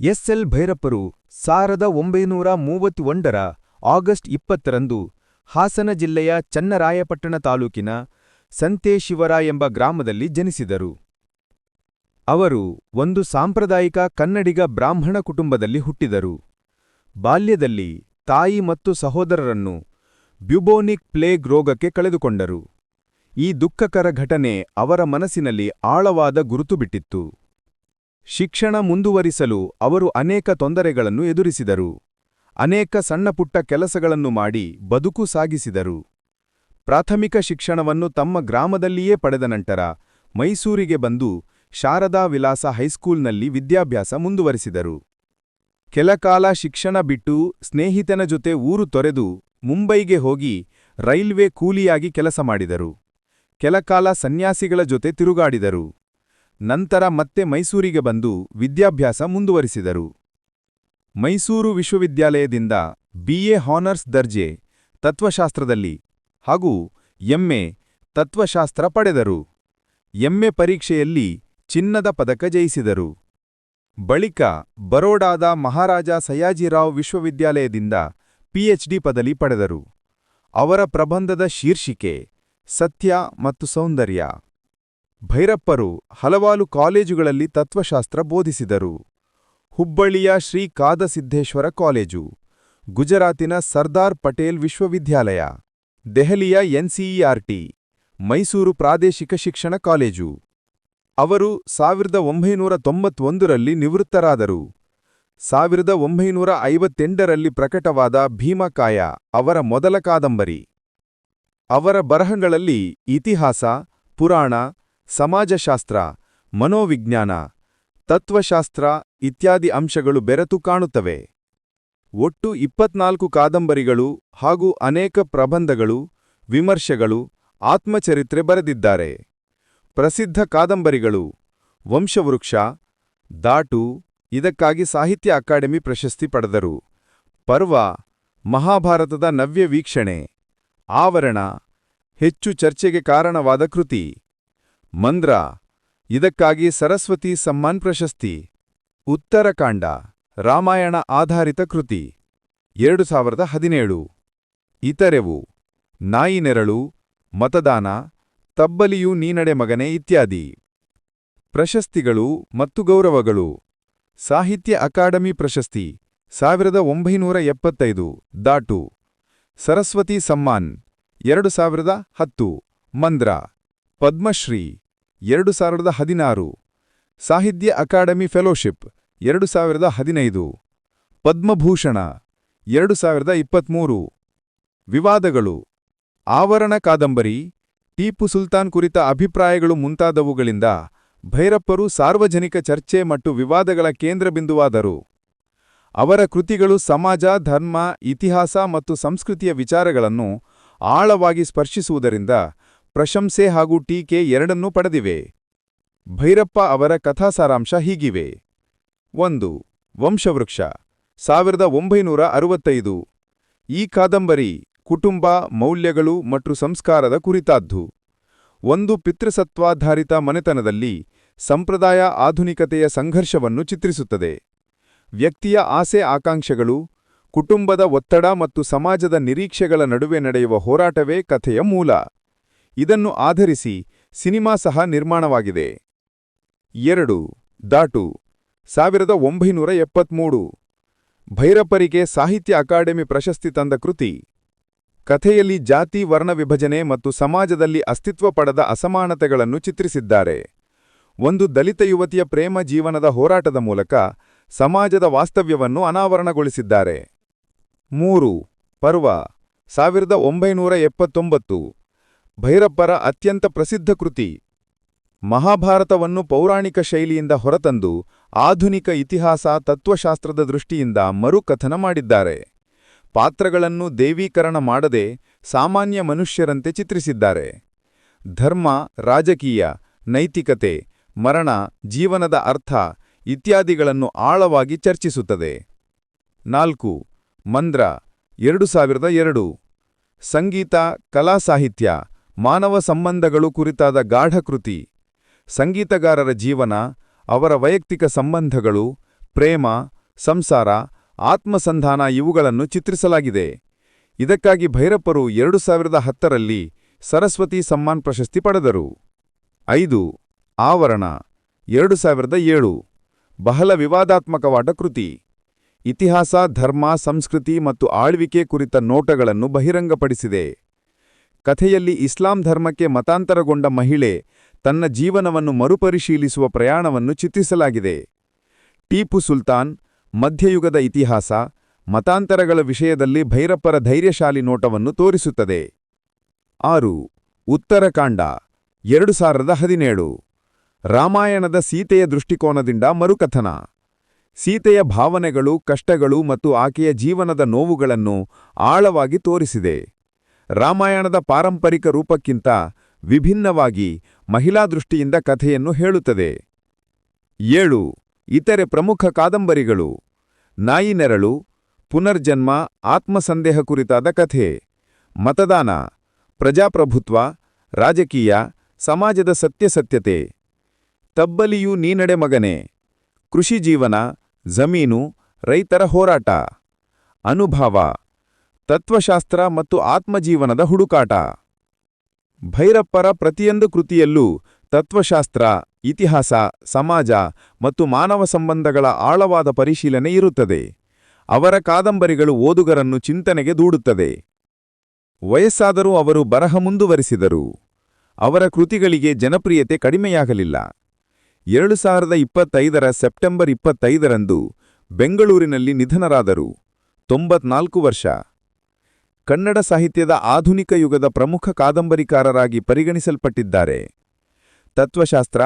SL ಭೈರಪ್ಪರು ಸಾವಿರದ ಒಂಬೈನೂರ ಮೂವತ್ತೊಂದರ August ಇಪ್ಪತ್ತರಂದು ಹಾಸನ ಜಿಲ್ಲೆಯ ಚನ್ನರಾಯಪಟ್ಟಣ ತಾಲೂಕಿನ ಸಂತೇಶಿವರ ಎಂಬ ಗ್ರಾಮದಲ್ಲಿ ಜನಿಸಿದರು. ಅವರು ಒಂದು ಸಾಂಪ್ರದಾಯಿಕ ಕನ್ನಡಿಗ ಬ್ರಾಹ್ಮಣ ಕುಟುಂಬದಲ್ಲಿ ಹುಟ್ಟಿದರು. ಬಾಲ್ಯದಲ್ಲಿ ತಾಯಿ ಮತ್ತು ಸಹೋದರರನ್ನು ಬ್ಯುಬೋನಿಕ್ ಪ್ಲೇಗ್ ರೋಗಕ್ಕೆ ಕಳೆದುಕೊಂಡರು. ಈ ದುಃಖಕರ ಘಟನೆ ಅವರ ಮನಸ್ಸಿನಲ್ಲಿ ಆಳವಾದ ಗುರುತು ಬಿಟ್ಟಿತ್ತು. ಶಿಕ್ಷಣ ಮುಂದುವರಿಸಲು ಅವರು ಅನೇಕ ತೊಂದರೆಗಳನ್ನು ಎದುರಿಸಿದರು. ಅನೇಕ ಸಣ್ಣಪುಟ್ಟ ಕೆಲಸಗಳನ್ನು ಮಾಡಿ ಬದುಕು ಸಾಗಿಸಿದರು. ಪ್ರಾಥಮಿಕ ಶಿಕ್ಷಣವನ್ನು ತಮ್ಮ ಗ್ರಾಮದಲ್ಲಿಯೇ ಪಡೆದ ನಂತರ ಮೈಸೂರಿಗೆ ಬಂದು ಶಾರದಾ ವಿಲಾಸ ಹೈಸ್ಕೂಲ್ನಲ್ಲಿ ವಿದ್ಯಾಭ್ಯಾಸ ಮುಂದುವರಿಸಿದರು. ಕೆಲಕಾಲ ಶಿಕ್ಷಣ ಬಿಟ್ಟು ಸ್ನೇಹಿತನ ಜೊತೆ ಊರು ತೊರೆದು ಮುಂಬೈಗೆ ಹೋಗಿ ರೈಲ್ವೆ ಕೂಲಿಯಾಗಿ ಕೆಲಸ ಮಾಡಿದರು. ಕೆಲಕಾಲ ಸನ್ಯಾಸಿಗಳ ಜೊತೆ ತಿರುಗಾಡಿದರು. ನಂತರ ಮತ್ತೆ ಮೈಸೂರಿಗೆ ಬಂದು ವಿದ್ಯಾಭ್ಯಾಸ ಮುಂದುವರಿಸಿದರು. ಮೈಸೂರು ವಿಶ್ವವಿದ್ಯಾಲಯದಿಂದ ಬಿಎ ಹಾನರ್ಸ್ ದರ್ಜೆ ತತ್ವಶಾಸ್ತ್ರದಲ್ಲಿ ಹಾಗೂ ಎಂಎ ತತ್ವಶಾಸ್ತ್ರ ಪಡೆದರು. ಎಂಎ ಪರೀಕ್ಷೆಯಲ್ಲಿ ಚಿನ್ನದ ಪದಕ ಜಯಿಸಿದರು. ಬಳಿಕ ಬರೋಡಾದ ಮಹಾರಾಜ ಸಯಾಜಿರಾವ್ ವಿಶ್ವವಿದ್ಯಾಲಯದಿಂದ ಪಿಎಚ್ಡಿ ಪದವಿ ಪಡೆದರು. ಅವರ ಪ್ರಬಂಧದ ಶೀರ್ಷಿಕೆ ಸತ್ಯ ಮತ್ತು ಸೌಂದರ್ಯ. ಭೈರಪ್ಪರು ಹಲವಾರು ಕಾಲೇಜುಗಳಲ್ಲಿ ತತ್ವಶಾಸ್ತ್ರ ಬೋಧಿಸಿದರು. ಹುಬ್ಬಳ್ಳಿಯ ಶ್ರೀ ಕಾದಸಿದ್ದೇಶ್ವರ ಕಾಲೇಜು, ಗುಜರಾತಿನ ಸರ್ದಾರ್ ಪಟೇಲ್ ವಿಶ್ವವಿದ್ಯಾಲಯ, ದೆಹಲಿಯ ಎನ್ಸಿಇಆರ್ಟಿ ಮೈಸೂರು ಪ್ರಾದೇಶಿಕ ಶಿಕ್ಷಣ ಕಾಲೇಜು. ಅವರು ಸಾವಿರದ ಒಂಬೈನೂರ ತೊಂಬತ್ತೊಂದರಲ್ಲಿ ನಿವೃತ್ತರಾದರು. ಸಾವಿರದ ಒಂಬೈನೂರ ಐವತ್ತೆಂಟರಲ್ಲಿ ಪ್ರಕಟವಾದ ಭೀಮಕಾಯ ಅವರ ಮೊದಲ ಕಾದಂಬರಿ. ಅವರ ಬರಹಗಳಲ್ಲಿ ಇತಿಹಾಸ, ಪುರಾಣ ಸಮಾಜಶಾಸ್ತ್ರ, ಮನೋವಿಜ್ಞಾನ, ತತ್ವಶಾಸ್ತ್ರ ಇತ್ಯಾದಿ ಅಂಶಗಳು ಬೆರೆತು ಕಾಣುತ್ತವೆ. ಒಟ್ಟು ಇಪ್ಪತ್ನಾಲ್ಕು ಕಾದಂಬರಿಗಳು ಹಾಗೂ ಅನೇಕ ಪ್ರಬಂಧಗಳು, ವಿಮರ್ಶೆಗಳು, ಆತ್ಮಚರಿತ್ರೆ ಬರೆದಿದ್ದಾರೆ. ಪ್ರಸಿದ್ಧ ಕಾದಂಬರಿಗಳು ವಂಶವೃಕ್ಷ ದಾಟು ಇದಕ್ಕಾಗಿ ಸಾಹಿತ್ಯ ಅಕಾಡೆಮಿ ಪ್ರಶಸ್ತಿ ಪಡೆದರು. ಪರ್ವ, ಮಹಾಭಾರತದ ನವ್ಯ ವೀಕ್ಷಣೆ, ಆವರಣ, ಹೆಚ್ಚು ಚರ್ಚೆಗೆ ಕಾರಣವಾದ ಕೃತಿ. ಮಂದ್ರ, ಇದಕ್ಕಾಗಿ ಸರಸ್ವತಿ ಸಮ್ಮಾನ್ ಪ್ರಶಸ್ತಿ. ಉತ್ತರಕಾಂಡ, ರಾಮಾಯಣ ಆಧಾರಿತ ಕೃತಿ. ಎರಡು ಸಾವಿರದ ಹದಿನೇಳು. ಇತರೆವು, ನಾಯಿ ನೆರಳು, ಮತದಾನ, ತಬ್ಬಲಿಯು ನೀನಡೆ ಮಗನೆ ಇತ್ಯಾದಿ. ಪ್ರಶಸ್ತಿಗಳು ಮತ್ತು ಗೌರವಗಳು. ಸಾಹಿತ್ಯ ಅಕಾಡೆಮಿ ಪ್ರಶಸ್ತಿ, ಸಾವಿರದ ಒಂಬೈನೂರ ಎಪ್ಪತ್ತೈದು. ದಾಟು. ಸರಸ್ವತಿ ಸಮ್ಮಾನ್, ಎರಡು ಸಾವಿರದ ಹತ್ತು. ಮಂದ್ರ. ಪದ್ಮಶ್ರೀ, ಎರಡು ಸಾವಿರದ ಹದಿನಾರು. ಸಾಹಿತ್ಯ ಅಕಾಡೆಮಿ ಫೆಲೋಶಿಪ್, ಎರಡು ಸಾವಿರದ ಹದಿನೈದು. ಪದ್ಮಭೂಷಣ, ಎರಡು ಸಾವಿರದ ಇಪ್ಪತ್ತ್ಮೂರು ವಿವಾದಗಳು. ಆವರಣ ಕಾದಂಬರಿ ಟೀಪು ಸುಲ್ತಾನ್ ಕುರಿತ ಅಭಿಪ್ರಾಯಗಳು ಮುಂತಾದವುಗಳಿಂದ ಭೈರಪ್ಪರು ಸಾರ್ವಜನಿಕ ಚರ್ಚೆ ಮತ್ತು ವಿವಾದಗಳ ಕೇಂದ್ರಬಿಂದುವಾದರು. ಅವರ ಕೃತಿಗಳು ಸಮಾಜ, ಧರ್ಮ, ಇತಿಹಾಸ ಮತ್ತು ಸಂಸ್ಕೃತಿಯ ವಿಚಾರಗಳನ್ನು ಆಳವಾಗಿ ಸ್ಪರ್ಶಿಸುವುದರಿಂದ ಪ್ರಶಂಸೆ ಹಾಗೂ ಟೀಕೆ ಎರಡನ್ನೂ ಪಡೆದಿವೆ. ಭೈರಪ್ಪ ಅವರ ಕಥಾ ಸಾರಾಂಶ ಹೀಗಿವೆ. ಒಂದು, ವಂಶವೃಕ್ಷ, ಸಾವಿರದ ಒಂಬೈನೂರ ಅರವತ್ತೈದು. ಈ ಕಾದಂಬರಿ ಕುಟುಂಬ, ಮೌಲ್ಯಗಳು ಮತ್ತು ಸಂಸ್ಕಾರದ ಕುರಿತಾದ್ದು. ಒಂದು ಪಿತೃಸತ್ವಾಧಾರಿತ ಮನೆತನದಲ್ಲಿ ಸಂಪ್ರದಾಯ ಆಧುನಿಕತೆಯ ಸಂಘರ್ಷವನ್ನು ಚಿತ್ರಿಸುತ್ತದೆ. ವ್ಯಕ್ತಿಯ ಆಸೆ ಆಕಾಂಕ್ಷೆಗಳು, ಕುಟುಂಬದ ಒತ್ತಡ ಮತ್ತು ಸಮಾಜದ ನಿರೀಕ್ಷೆಗಳ ನಡುವೆ ನಡೆಯುವ ಹೋರಾಟವೇ ಕಥೆಯ ಮೂಲ. ಇದನ್ನು ಆಧರಿಸಿ ಸಿನಿಮಾ ಸಹ ನಿರ್ಮಾಣವಾಗಿದೆ. ಎರಡು, ದಾಟು. ಸಾವಿರದ ಒಂಬೈನೂರ ಎಪ್ಪತ್ಮೂರು. ಭೈರಪ್ಪರಿಗೆ ಸಾಹಿತ್ಯ ಅಕಾಡೆಮಿ ಪ್ರಶಸ್ತಿ ತಂದ ಕೃತಿ. ಕಥೆಯಲ್ಲಿ ಜಾತಿ, ವರ್ಣ ವಿಭಜನೆ ಮತ್ತು ಸಮಾಜದಲ್ಲಿ ಅಸ್ತಿತ್ವ ಪಡೆದ ಅಸಮಾನತೆಗಳನ್ನು ಚಿತ್ರಿಸಿದ್ದಾರೆ. ಒಂದು ದಲಿತ ಯುವತಿಯ ಪ್ರೇಮ ಜೀವನದ ಹೋರಾಟದ ಮೂಲಕ ಸಮಾಜದ ವಾಸ್ತವ್ಯವನ್ನು ಅನಾವರಣಗೊಳಿಸಿದ್ದಾರೆ. ಮೂರು, ಪರ್ವ. ಸಾವಿರದ ಒಂಬೈನೂರ ಎಪ್ಪತ್ತೊಂಬತ್ತು. ಭೈರಪ್ಪರ ಅತ್ಯಂತ ಪ್ರಸಿದ್ಧ ಕೃತಿ. ಮಹಾಭಾರತವನ್ನು ಪೌರಾಣಿಕ ಶೈಲಿಯಿಂದ ಹೊರತಂದು ಆಧುನಿಕ ಇತಿಹಾಸ ತತ್ವಶಾಸ್ತ್ರದ ದೃಷ್ಟಿಯಿಂದ ಮರುಕಥನ ಮಾಡಿದ್ದಾರೆ. ಪಾತ್ರಗಳನ್ನು ದೇವೀಕರಣ ಮಾಡದೆ ಸಾಮಾನ್ಯ ಮನುಷ್ಯರಂತೆ ಚಿತ್ರಿಸಿದ್ದಾರೆ. ಧರ್ಮ, ರಾಜಕೀಯ, ನೈತಿಕತೆ, ಮರಣ, ಜೀವನದ ಅರ್ಥ ಇತ್ಯಾದಿಗಳನ್ನು ಆಳವಾಗಿ ಚರ್ಚಿಸುತ್ತದೆ. ನಾಲ್ಕು. ಮಂದ್ರ, ಎರಡು ಸಂಗೀತ, ಕಲಾ ಸಾಹಿತ್ಯ ಮಾನವ ಸಂಬಂಧಗಳು ಕುರಿತಾದ ಗಾಢಕೃತಿ, ಸಂಗೀತಗಾರರ ಜೀವನ, ಅವರ ವೈಯಕ್ತಿಕ ಸಂಬಂಧಗಳು, ಪ್ರೇಮ, ಸಂಸಾರ, ಆತ್ಮಸಂಧಾನ ಇವುಗಳನ್ನು ಚಿತ್ರಿಸಲಾಗಿದೆ. ಇದಕ್ಕಾಗಿ ಭೈರಪ್ಪರು ಎರಡು ಸಾವಿರದ ಹತ್ತರಲ್ಲಿ ಸರಸ್ವತಿ ಸಮ್ಮಾನ್ ಪ್ರಶಸ್ತಿ ಪಡೆದರು. ಐದು, ಆವರಣ, ಎರಡು ಸಾವಿರದ ಏಳು, ಬಹಳ ವಿವಾದಾತ್ಮಕವಾದ ಕೃತಿ ಇತಿಹಾಸ, ಧರ್ಮ, ಸಂಸ್ಕೃತಿ ಮತ್ತು ಆಳ್ವಿಕೆ ಕುರಿತ ನೋಟಗಳನ್ನು ಬಹಿರಂಗಪಡಿಸಿದೆ. ಕಥೆಯಲ್ಲಿ ಇಸ್ಲಾಂ ಧರ್ಮಕ್ಕೆ ಮತಾಂತರಗೊಂಡ ಮಹಿಳೆ ತನ್ನ ಜೀವನವನ್ನು ಮರುಪರಿಶೀಲಿಸುವ ಪ್ರಯಾಣವನ್ನು ಚಿತ್ರಿಸಲಾಗಿದೆ. ಟೀಪು ಸುಲ್ತಾನ್, ಮಧ್ಯಯುಗದ ಇತಿಹಾಸ, ಮತಾಂತರಗಳ ವಿಷಯದಲ್ಲಿ ಭೈರಪ್ಪರ ಧೈರ್ಯಶಾಲಿ ನೋಟವನ್ನು ತೋರಿಸುತ್ತದೆ. ಆರು, ಉತ್ತರಕಾಂಡ, ಎರಡು ಸಾವಿರದ ಹದಿನೇಳು. ರಾಮಾಯಣದ ಸೀತೆಯ ದೃಷ್ಟಿಕೋನದಿಂದ ಮರುಕಥನ. ಸೀತೆಯ ಭಾವನೆಗಳು, ಕಷ್ಟಗಳು ಮತ್ತು ಆಕೆಯ ಜೀವನದ ನೋವುಗಳನ್ನು ಆಳವಾಗಿ ತೋರಿಸಿದೆ. ರಾಮಾಯಣದ ಪಾರಂಪರಿಕ ರೂಪಕ್ಕಿಂತ ವಿಭಿನ್ನವಾಗಿ ಮಹಿಳಾ ದೃಷ್ಟಿಯಿಂದ ಕಥೆಯನ್ನು ಹೇಳುತ್ತದೆ. ಏಳು. ಇತರೆ ಪ್ರಮುಖ ಕಾದಂಬರಿಗಳು. ನಾಯಿನೆರಳು ಪುನರ್ಜನ್ಮ, ಆತ್ಮಸಂದೇಹ ಕುರಿತಾದ ಕಥೆ. ಮತದಾನ, ಪ್ರಜಾಪ್ರಭುತ್ವ, ರಾಜಕೀಯ, ಸಮಾಜದ ಸತ್ಯಸತ್ಯತೆ. ತಬ್ಬಲಿಯು ನೀನಡೆ ಮಗನೆ. ಕೃಷಿ ಜೀವನ, ಜಮೀನು, ರೈತರ ಹೋರಾಟ. ಅನುಭವ ತತ್ವಶಾಸ್ತ್ರ ಮತ್ತು ಆತ್ಮಜೀವನದ ಹುಡುಕಾಟ. ಭೈರಪ್ಪರ ಪ್ರತಿಯೊಂದು ಕೃತಿಯಲ್ಲೂ ತತ್ವಶಾಸ್ತ್ರ, ಇತಿಹಾಸ, ಸಮಾಜ ಮತ್ತು ಮಾನವ ಸಂಬಂಧಗಳ ಆಳವಾದ ಪರಿಶೀಲನೆ ಇರುತ್ತದೆ. ಅವರ ಕಾದಂಬರಿಗಳು ಓದುಗರನ್ನು ಚಿಂತನೆಗೆ ದೂಡುತ್ತದೆ. ವಯಸ್ಸಾದರೂ ಅವರು ಬರಹ ಮುಂದುವರಿಸಿದರು. ಅವರ ಕೃತಿಗಳಿಗೆ ಜನಪ್ರಿಯತೆ ಕಡಿಮೆಯಾಗಲಿಲ್ಲ. ಎರಡು ಸಾವಿರದ ಇಪ್ಪತ್ತೈದರ ಸೆಪ್ಟೆಂಬರ್ ಇಪ್ಪತ್ತೈದರಂದು ಬೆಂಗಳೂರಿನಲ್ಲಿ ನಿಧನರಾದರು. ತೊಂಬತ್ನಾಲ್ಕು ವರ್ಷ. ಕನ್ನಡ ಸಾಹಿತ್ಯದ ಆಧುನಿಕ ಯುಗದ ಪ್ರಮುಖ ಕಾದಂಬರಿಕಾರರಾಗಿ ಪರಿಗಣಿಸಲ್ಪಟ್ಟಿದ್ದಾರೆ. ತತ್ವಶಾಸ್ತ್ರ,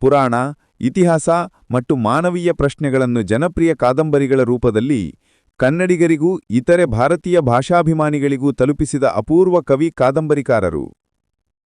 ಪುರಾಣ, ಇತಿಹಾಸ ಮತ್ತು ಮಾನವೀಯ ಪ್ರಶ್ನೆಗಳನ್ನು ಜನಪ್ರಿಯ ಕಾದಂಬರಿಗಳ ರೂಪದಲ್ಲಿ ಕನ್ನಡಿಗರಿಗೂ ಇತರೆ ಭಾರತೀಯ ಭಾಷಾಭಿಮಾನಿಗಳಿಗೂ ತಲುಪಿಸಿದ ಅಪೂರ್ವ ಕವಿ ಕಾದಂಬರಿಕಾರರು.